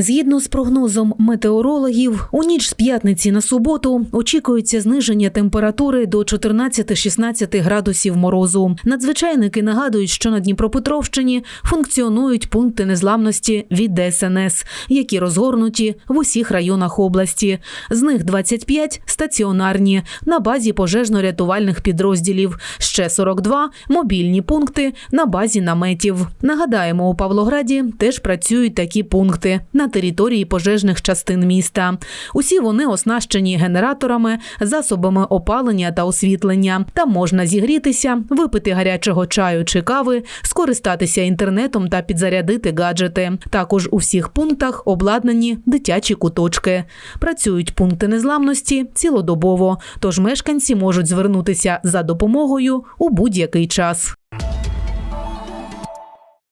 Згідно з прогнозом метеорологів, у ніч з п'ятниці на суботу очікується зниження температури до 14-16 градусів морозу. Надзвичайники нагадують, що на Дніпропетровщині функціонують пункти незламності від ДСНС, які розгорнуті в усіх районах області. З них 25 – стаціонарні на базі пожежно-рятувальних підрозділів, ще 42 – мобільні пункти на базі наметів. Нагадаємо, у Павлограді теж працюють такі пункти на території пожежних частин міста. Усі вони оснащені генераторами, засобами опалення та освітлення. Там можна зігрітися, випити гарячого чаю чи кави, скористатися інтернетом та підзарядити гаджети. Також у всіх пунктах обладнані дитячі куточки. Працюють пункти незламності цілодобово, тож мешканці можуть звернутися за допомогою у будь-який час.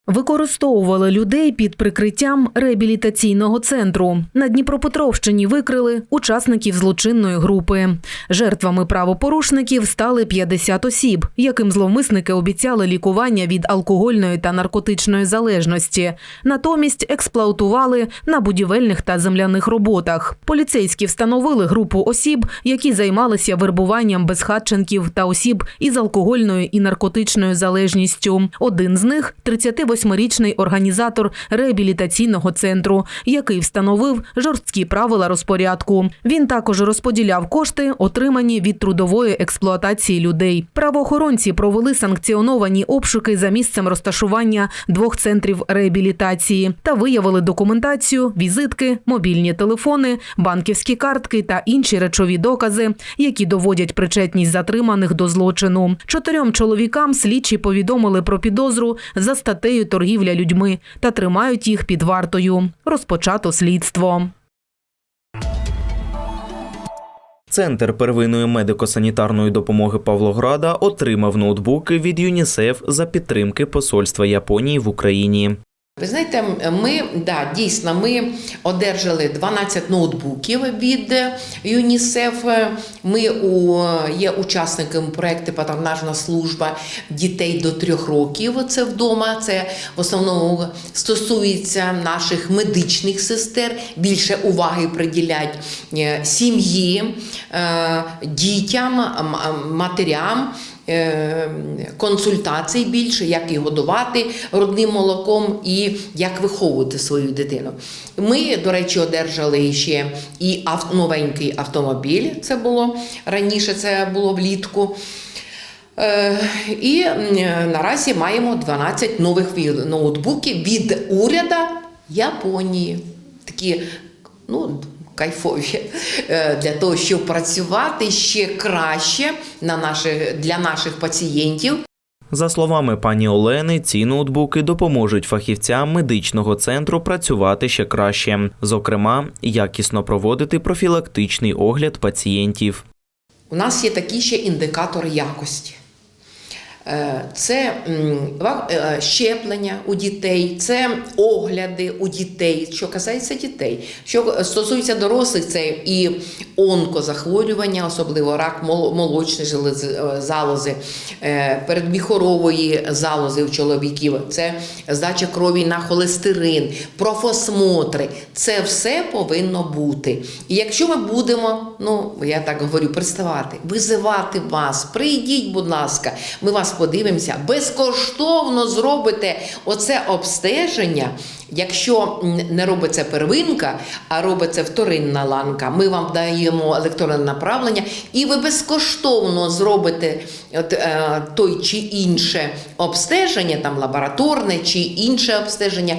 Використовували людей під прикриттям реабілітаційного центру. На Дніпропетровщині викрили учасників злочинної групи. Жертвами правопорушників стали 50 осіб, яким зловмисники обіцяли лікування від алкогольної та наркотичної залежності. Натомість експлуатували на будівельних та земляних роботах. Поліцейські встановили групу осіб, які займалися вербуванням безхатченків та осіб із алкогольною і наркотичною залежністю. Один з них 38-річний організатор реабілітаційного центру, який встановив жорсткі правила розпорядку. Він також розподіляв кошти, отримані від трудової експлуатації людей. Правоохоронці провели санкціоновані обшуки за місцем розташування двох центрів реабілітації та виявили документацію, візитки, мобільні телефони, банківські картки та інші речові докази, які доводять причетність затриманих до злочину. Чотирьом чоловікам слідчі повідомили про підозру за статтею торгівля людьми та тримають їх під вартою. Розпочато слідство. Центр первинної медико-санітарної допомоги Павлограда отримав ноутбуки від ЮНІСЕФ за підтримки посольства Японії в Україні. Ви знаєте, ми да, дійсно ми одержали 12 ноутбуків від ЮНІСЕФ. Ми у, є учасниками проєкту Патронажна служба дітей до трьох років. Це вдома. Це в основному стосується наших медичних сестер. Більше уваги приділять е, сім'ї, е, дітям, матерям е, консультацій більше, як і годувати родним молоком і як виховувати свою дитину. Ми, до речі, одержали ще і новенький автомобіль. Це було раніше, це було влітку. Е, І наразі маємо 12 нових ноутбуків від уряду Японії. Такі, ну, кайфові е, для того, щоб працювати ще краще на наших, для наших пацієнтів. За словами пані Олени, ці ноутбуки допоможуть фахівцям медичного центру працювати ще краще, зокрема, якісно проводити профілактичний огляд пацієнтів. У нас є такі ще індикатори якості. Е, Це ва- е, щеплення у дітей, це огляди у дітей, що касається дітей. Що стосується дорослих, це і онкозахворювання, особливо рак мол- молочної е, залози, е, передміхорової залози у чоловіків, це здача крові на холестерин, профосмотри. Це все повинно бути. І якщо ми будемо, ну я так говорю, приставати, визивати вас, прийдіть, будь ласка, ми вас подивимося, безкоштовно зробите оце обстеження. Якщо не робиться первинка, а робиться вторинна ланка, ми вам даємо електронне направлення, і ви безкоштовно зробите от, е, той чи інше обстеження, там лабораторне чи інше обстеження,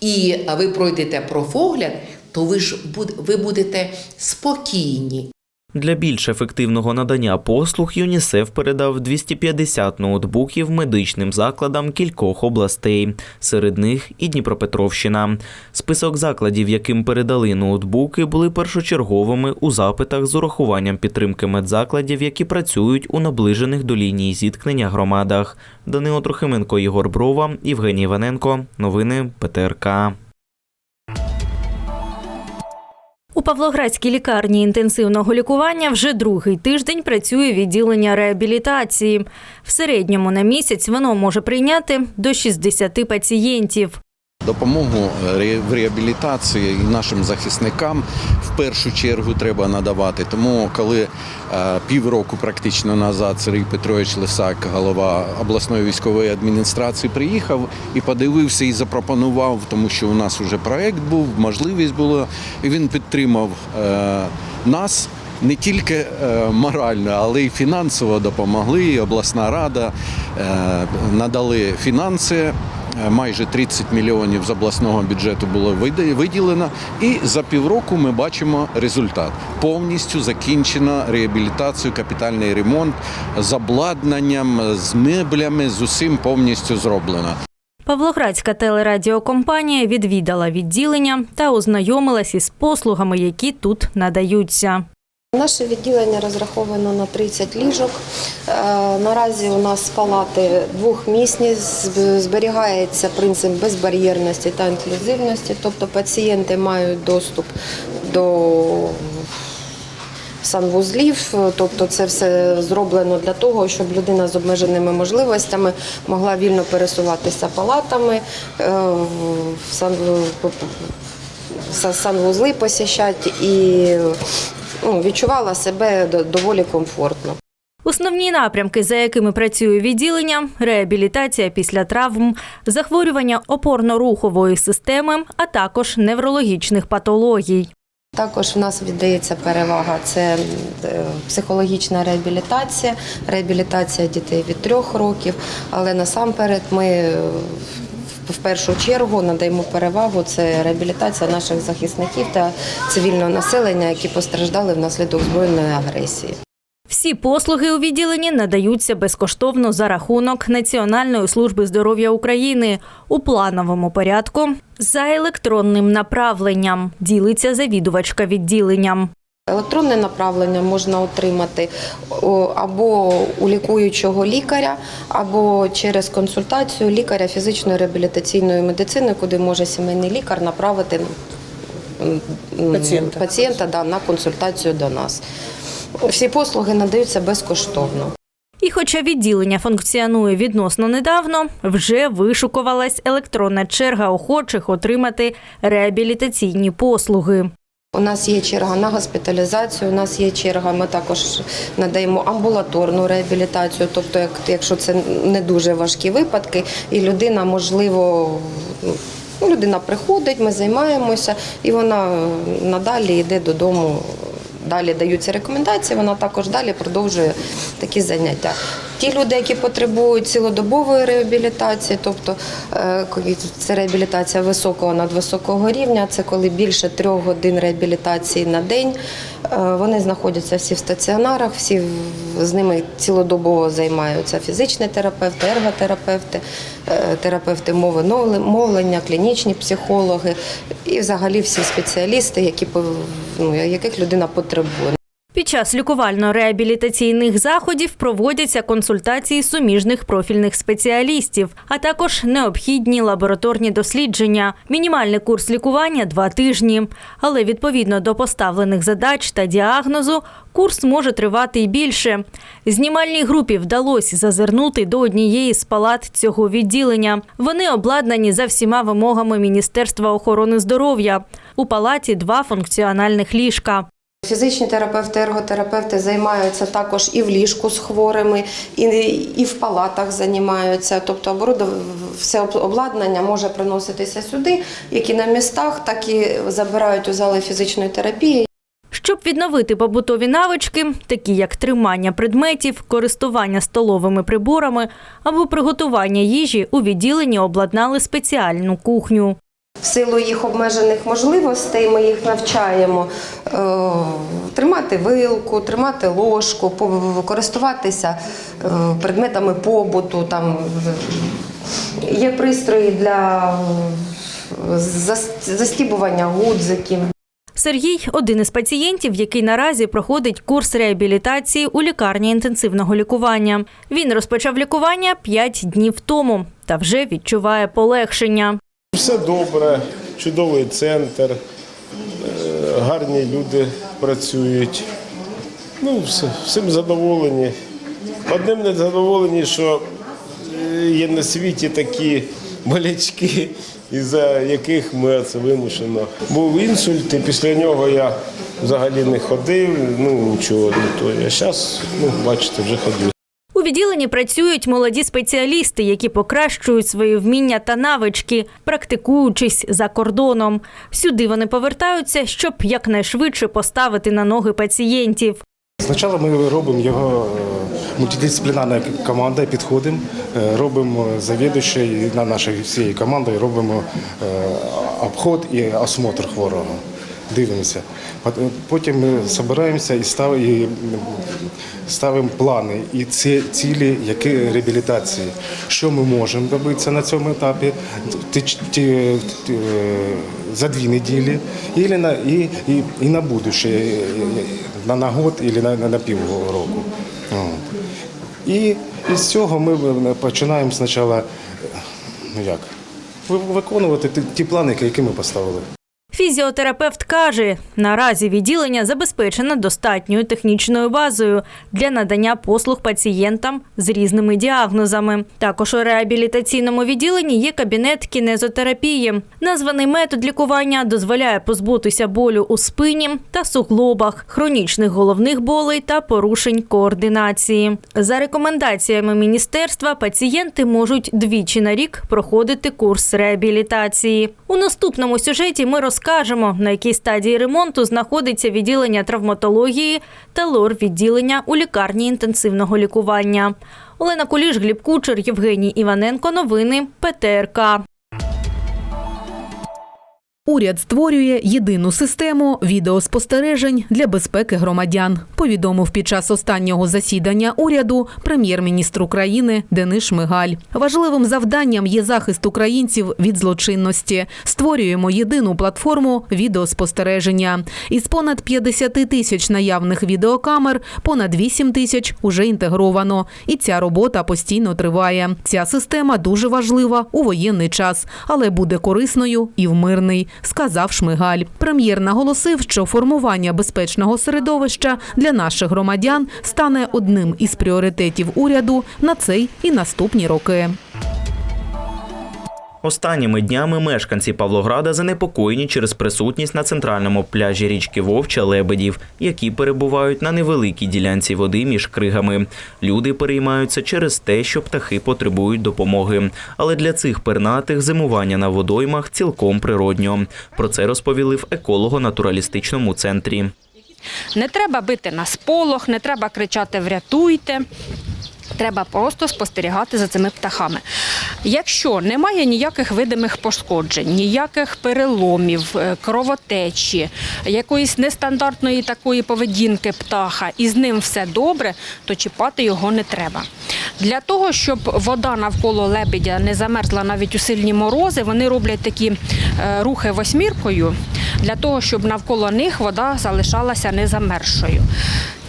і ви пройдете профогляд, то ви ж ви будете спокійні. Для більш ефективного надання послуг ЮНІСЕФ передав 250 ноутбуків медичним закладам кількох областей, серед них і Дніпропетровщина. Список закладів, яким передали ноутбуки, були першочерговими у запитах з урахуванням підтримки медзакладів, які працюють у наближених до лінії зіткнення громадах. Данило Трохименко, Ігор Брова, Євгеній Іваненко. Новини ПТРК. У Павлоградській лікарні інтенсивного лікування вже другий тиждень працює відділення реабілітації. В середньому на місяць воно може прийняти до 60 пацієнтів. Допомогу в реабілітації нашим захисникам в першу чергу треба надавати. Тому, коли е, півроку практично назад Сергій Петрович Лисак, голова обласної військової адміністрації, приїхав і подивився і запропонував, тому що у нас вже проект був, можливість була, і він підтримав е, нас. Не тільки е, морально, але й фінансово допомогли. І обласна рада е, надали фінанси. Е, Майже 30 мільйонів з обласного бюджету було виділено, і за півроку ми бачимо результат. Повністю закінчена реабілітація, капітальний ремонт з обладнанням, з меблями, з усім повністю зроблено. Павлоградська телерадіокомпанія відвідала відділення та ознайомилась із послугами, які тут надаються. Наше відділення розраховано на 30 ліжок. Е, Наразі у нас палати двохмісні, зберігається принцип безбар'єрності та інклюзивності, тобто пацієнти мають доступ до санвузлів, тобто це все зроблено для того, щоб людина з обмеженими можливостями могла вільно пересуватися палатами, е, санвузли посіщати і ну, відчувала себе доволі комфортно. Основні напрямки, за якими працює відділення – реабілітація після травм, захворювання опорно-рухової системи, а також неврологічних патологій. Також в нас віддається перевага це е, психологічна реабілітація, реабілітація дітей від трьох років. Але насамперед ми е, в- першу чергу надаємо перевагу це реабілітація наших захисників та цивільного населення, які постраждали внаслідок збройної агресії. Всі послуги у відділенні надаються безкоштовно за рахунок Національної служби здоров'я України у плановому порядку за електронним направленням, ділиться завідувачка відділенням. Електронне направлення можна отримати або у лікуючого лікаря, або через консультацію лікаря фізичної реабілітаційної медицини, куди може сімейний лікар направити Пацієнта. пацієнта да, на консультацію до нас. Всі послуги надаються безкоштовно. І хоча відділення функціонує відносно недавно, вже вишукувалась електронна черга охочих отримати реабілітаційні послуги. У нас є черга на госпіталізацію, у нас є черга, ми також надаємо амбулаторну реабілітацію, тобто, як, якщо це не дуже важкі випадки, і людина, можливо, ну, людина приходить, ми займаємося, і вона надалі йде додому. Далі даються рекомендації, вона також далі продовжує такі заняття. Ті люди, які потребують цілодобової реабілітації, тобто е, це реабілітація високого надвисокого рівня, це коли більше трьох годин реабілітації на день. Е, Вони знаходяться всі в стаціонарах, всі з ними цілодобово займаються фізичні терапевти, ерготерапевти, е, терапевти мови мовлення, клінічні психологи і взагалі всі спеціалісти, які ну, яких людина потребує. Під час лікувально-реабілітаційних заходів проводяться консультації суміжних профільних спеціалістів, а також необхідні лабораторні дослідження. Мінімальний курс лікування два тижні. Але відповідно до поставлених задач та діагнозу, курс може тривати й більше. Знімальній групі вдалося зазирнути до однієї з палат цього відділення. Вони обладнані за всіма вимогами Міністерства охорони здоров'я. У палаті два функціональних ліжка. Фізичні терапевти, ерготерапевти займаються також і в ліжку з хворими, і, і в палатах займаються. Тобто все обладнання може приноситися сюди, як і на містах, так і забирають у зали фізичної терапії. Щоб відновити побутові навички, такі як тримання предметів, користування столовими приборами або приготування їжі, у відділенні обладнали спеціальну кухню. В силу їх обмежених можливостей ми їх навчаємо е, тримати вилку, тримати ложку, користуватися е, предметами побуту. Там є пристрої для застібування гудзиків. Сергій один із пацієнтів, який наразі проходить курс реабілітації у лікарні інтенсивного лікування. Він розпочав лікування 5 днів тому та вже відчуває полегшення. Все добре, чудовий центр, е, гарні люди працюють. Ну, всім задоволені. Одним не задоволені, що е, є на світі такі болячки, із-за яких ми це вимушено. Був інсульт, і після нього я взагалі не ходив, ну нічого не то. А зараз, ну, бачите, вже ходю. Відділенні працюють молоді спеціалісти, які покращують свої вміння та навички, практикуючись за кордоном. Сюди вони повертаються, щоб якнайшвидше поставити на ноги пацієнтів. Спочатку ми робимо його е, мультидисциплінарною командою, підходимо, е, робимо завідуючий на нашої всієї командою, робимо е, обход і осмотр хворого. Дивимося. Потім ми збираємося і і, ставимо плани і ці цілі, які реабілітації. Що ми можемо добитися на цьому етапі е, за дві неділі, і на, і, і, і на будуще, е, на, год або на, на, на півроку. І з цього ми починаємо спочатку ну виконувати ті плани, які ми поставили. Фізіотерапевт каже, наразі відділення забезпечено достатньою технічною базою для надання послуг пацієнтам з різними діагнозами. Також у реабілітаційному відділенні є кабінет кінезотерапії. Названий метод лікування дозволяє позбутися болю у спині та суглобах, хронічних головних болей та порушень координації. За рекомендаціями міністерства, пацієнти можуть двічі на рік проходити курс реабілітації. У наступному сюжеті ми розкажемо, на якій стадії ремонту знаходиться відділення травматології та лор-відділення у лікарні інтенсивного лікування. Олена Куліш, Гліб Кучер, Євгеній Іваненко. Новини ПТРК. Уряд створює єдину систему відеоспостережень для безпеки громадян. Повідомив під час останнього засідання уряду прем'єр-міністр України Денис Шмигаль. Важливим завданням є захист українців від злочинності. Створюємо єдину платформу відеоспостереження. Із понад 50 тисяч наявних відеокамер понад 8 тисяч уже інтегровано. І ця робота постійно триває. Ця система дуже важлива у воєнний час, але буде корисною і в мирний, сказав Шмигаль. Прем'єр наголосив, що формування безпечного середовища для наших громадян стане одним із пріоритетів уряду на цей і наступні роки. Останніми днями мешканці Павлограда занепокоєні через присутність на центральному пляжі річки Вовча лебедів, які перебувають на невеликій ділянці води між кригами. Люди переймаються через те, що птахи потребують допомоги. Але для цих пернатих зимування на водоймах цілком природньо. Про це розповіли в еколого-натуралістичному центрі. Не треба бити на сполох, не треба кричати Врятуйте. Треба просто спостерігати за цими птахами. Якщо немає ніяких видимих пошкоджень, ніяких переломів, е, кровотечі, якоїсь нестандартної такої поведінки птаха, і з ним все добре, то чіпати його не треба. Для того, щоб вода навколо лебедя не замерзла навіть у сильні морози, вони роблять такі е, рухи восьміркою для того, щоб навколо них вода залишалася не замерзшою.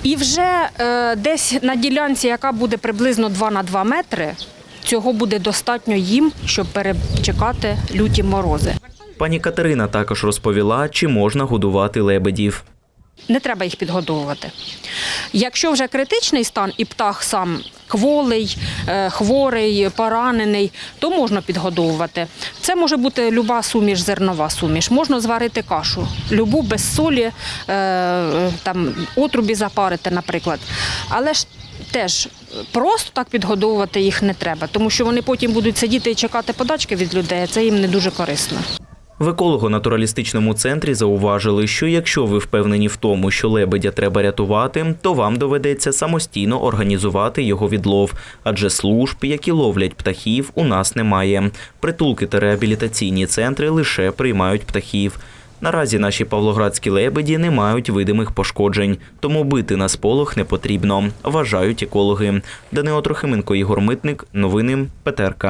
І вже е, десь на ділянці, яка буде приблизно 2 на 2 метри, цього буде достатньо їм, щоб перечекати люті морози. Пані Катерина також розповіла, чи можна годувати лебедів. Не треба їх підгодовувати. Якщо вже критичний стан і птах сам кволий, е, хворий, поранений, то можна підгодовувати. Це може бути люба суміш, зернова суміш. Можна зварити кашу, любу без солі, е, там, отрубі запарити, наприклад. Але ж теж просто так підгодовувати їх не треба, тому що вони потім будуть сидіти і чекати подачки від людей, це їм не дуже корисно. В еколого-натуралістичному центрі зауважили, що якщо ви впевнені в тому, що лебедя треба рятувати, то вам доведеться самостійно організувати його відлов, адже служб, які ловлять птахів, у нас немає. Притулки та реабілітаційні центри лише приймають птахів. Наразі наші павлоградські лебеді не мають видимих пошкоджень, тому бити на сполох не потрібно, вважають екологи. Данило Трохименко, Ігор Митник, новини ПТРК.